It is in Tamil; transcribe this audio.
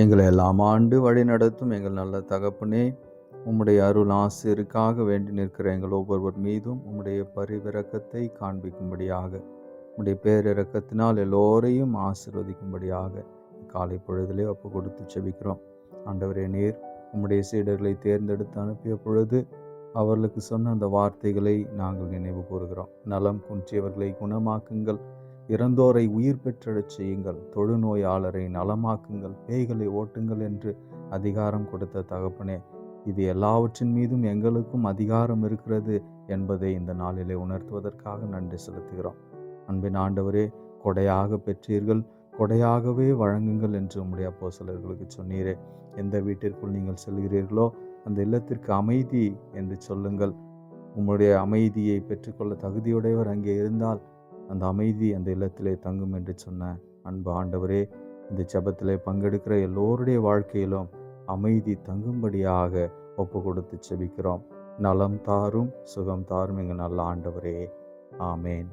எங்களை எல்லாம் ஆண்டு வழி நடத்தும் எங்கள் நல்ல தகப்பனே உம்முடைய அருள் ஆசிரியருக்காக வேண்டி நிற்கிற எங்கள் ஒவ்வொருவர் மீதும் உம்முடைய பரிவிறக்கத்தை காண்பிக்கும்படியாக உம்முடைய பேரிறக்கத்தினால் எல்லோரையும் ஆசிர்வதிக்கும்படியாக காலை பொழுதிலே ஒப்பு கொடுத்து செபிக்கிறோம். ஆண்டவரே நீர் உம்முடைய சீடர்களை தேர்ந்தெடுத்து அனுப்பிய பொழுது அவர்களுக்கு சொன்ன அந்த வார்த்தைகளை நாங்கள் நினைவு கூறுகிறோம். நலம் குன்றியவர்களை குணமாக்குங்கள். இறந்தோரை உயிர் பெற்றெழச் செய்யுங்கள். தொழுநோயாளரை நலமாக்குங்கள். பேய்களை ஓட்டுங்கள் என்று அதிகாரம் கொடுத்த தகப்பனே இது எல்லாவற்றின் மீதும் எங்களுக்கும் அதிகாரம் இருக்கிறது என்பதை இந்த நாளிலே உணர்த்துவதற்காக நன்றி செலுத்துகிறோம். அன்பின் ஆண்டவரே கொடையாக பெற்றீர்கள். கொடையாகவே வழங்குங்கள் என்று உம்முடைய அப்போ சிலர்களுக்கு சொன்னீரே. எந்த வீட்டிற்குள் நீங்கள் செல்கிறீர்களோ அந்த இல்லத்திற்கு அமைதி என்று சொல்லுங்கள். உம்முடைய அமைதியை பெற்றுக்கொள்ள தகுதியுடையவர் அங்கே இருந்தால் அந்த அமைதி அந்த இல்லத்திலே தங்கும் என்று சொன்ன அன்பு ஆண்டவரே இந்த ஜபத்திலே பங்கெடுக்கிற எல்லோருடைய வாழ்க்கையிலும் அமைதி தங்கும்படியாக ஒப்பு கொடுத்து செபிக்கிறோம் நலம் தாரும் சுகம் தாரும் எங்கள் நல்ல ஆண்டவரே. ஆமேன்.